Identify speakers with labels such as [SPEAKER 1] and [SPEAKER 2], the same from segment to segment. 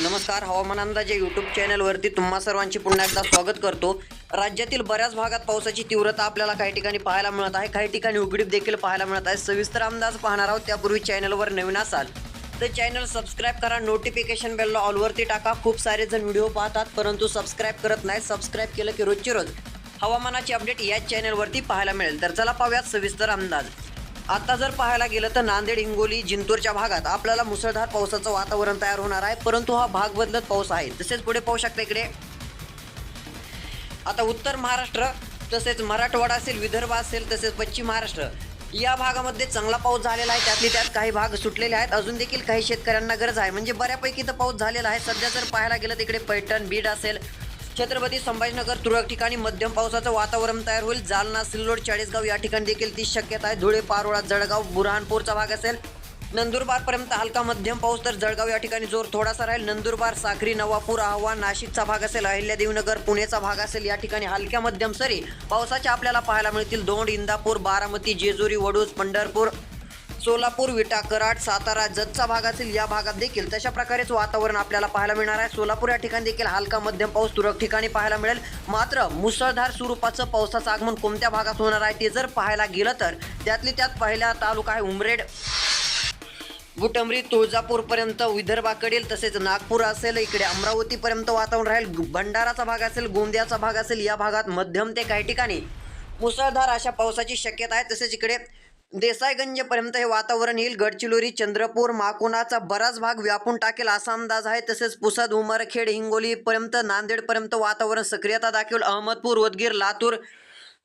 [SPEAKER 1] नमस्कार हवामान अंदाज या यूट्यूब चॅनलवरती तुम्हा सर्वांची पुन्हा एकदा स्वागत करतो. राज्यातील बऱ्याच भागात पावसाची तीव्रता आपल्याला काही ठिकाणी पाहायला मिळत आहे. काही ठिकाणी उघडीप देखील पाहायला मिळत आहे. सविस्तर अंदाज पाहणार आहोत. त्यापूर्वी चॅनलवर नवीन असाल तर चॅनल सबस्क्राईब करा. नोटिफिकेशन बेलला ऑलवरती टाका. खूप सारे जण व्हिडिओ पाहतात परंतु सबस्क्राईब करत नाही. सबस्क्राईब केलं की रोजची रोज हवामानाची अपडेट याच चॅनलवरती पाहायला मिळेल. तर चला पाहूयात सविस्तर अंदाज. आता जर पाहायला गेलं तर नांदेड हिंगोली जिंतूरच्या भागात आपल्याला मुसळधार पावसाचं वातावरण तयार होणार आहे परंतु हा भाग बदलत पाऊस आहे. तसेच पुढे पाहू शकता इकडे. आता उत्तर महाराष्ट्र तसेच मराठवाडा असेल विदर्भ असेल तसेच पश्चिम महाराष्ट्र या भागामध्ये चांगला पाऊस झालेला आहे. त्यातली त्यात काही भाग सुटलेले आहेत. अजून देखील काही शेतकऱ्यांना गरज आहे. म्हणजे बऱ्यापैकी तर पाऊस झालेला आहे. सध्या जर पाहायला गेलं तिकडे पैठण बीड असेल छत्रपती संभाजीनगर तुरळक ठिकाणी मध्यम पावसाचं वातावरण तयार होईल. जालना सिल्लोड चाळीसगाव या ठिकाणी देखील ती शक्यता आहे. धुळे पारोळा जळगाव बुरहानपूरचा भाग असेल. नंदुरबारपर्यंत हलका मध्यम पाऊस तर जळगाव या ठिकाणी जोर थोडासा राहील. नंदुरबार साखरी नवापूर आव्हान नाशिकचा भाग असेल. अहिल्यादेवीनगर पुणेचा भाग असेल. या ठिकाणी हलक्या मध्यम सरी पावसाच्या आपल्याला पाहायला मिळतील. दोंड इंदापूर बारामती जेजुरी वडूज पंढरपूर सोलापूर विटा कराड सातारा जतचा भाग असेल या भागात देखील तशा प्रकारेच वातावरण आपल्याला पाहायला मिळणार आहे. सोलापूर या ठिकाणी देखील हलका मध्यम पाऊस तुरळक ठिकाणी पाहायला मिळेल. मात्र मुसळधार स्वरूपाचं पावसाचं आगमन कोणत्या भागात होणार आहे ते जर पाहायला गेलं तर त्यातली त्यात पहिला तालुका आहे उमरेड. गुटंबरी तुळजापूरपर्यंत विदर्भाकडील तसेच नागपूर असेल इकडे अमरावतीपर्यंत वातावरण राहील. भंडाराचा भाग असेल गोंदियाचा भाग असेल या भागात मध्यम ते काही ठिकाणी मुसळधार अशा पावसाची शक्यता आहे. तसेच इकडे देसाईगंजपर्यंत हे वातावरण येईल. गडचिरोली चंद्रपूर माकुणाचा बराच भाग व्यापून टाकेल असा अंदाज आहे. तसेच पुसद उमरखेड हिंगोलीपर्यंत नांदेडपर्यंत वातावरण सक्रियता दाखवेल. अहमदपूर उदगीर लातूर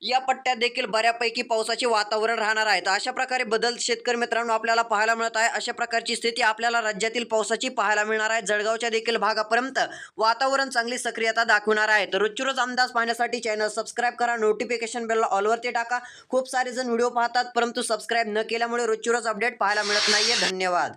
[SPEAKER 1] या पट्ट्यात देखील बऱ्यापैकी पावसाचे वातावरण राहणार आहे. तर अशा प्रकारे बदल शेतकरी मित्रांनो आपल्याला पाहायला मिळत आहे. अशा प्रकारची स्थिती आपल्याला राज्यातील पावसाची पाहायला मिळणार आहे. जळगावच्या देखील भागापर्यंत वातावरण चांगली सक्रियता दाखवणार आहे. तर रोजची रोज अंदाज पाहण्यासाठी चॅनल सबस्क्राईब करा. नोटिफिकेशन बेलला ऑलवरती टाका. खूप सारे जण व्हिडिओ पाहतात परंतु सबस्क्राईब न केल्यामुळे रोजची रोज अपडेट पाहायला मिळत नाहीये. धन्यवाद.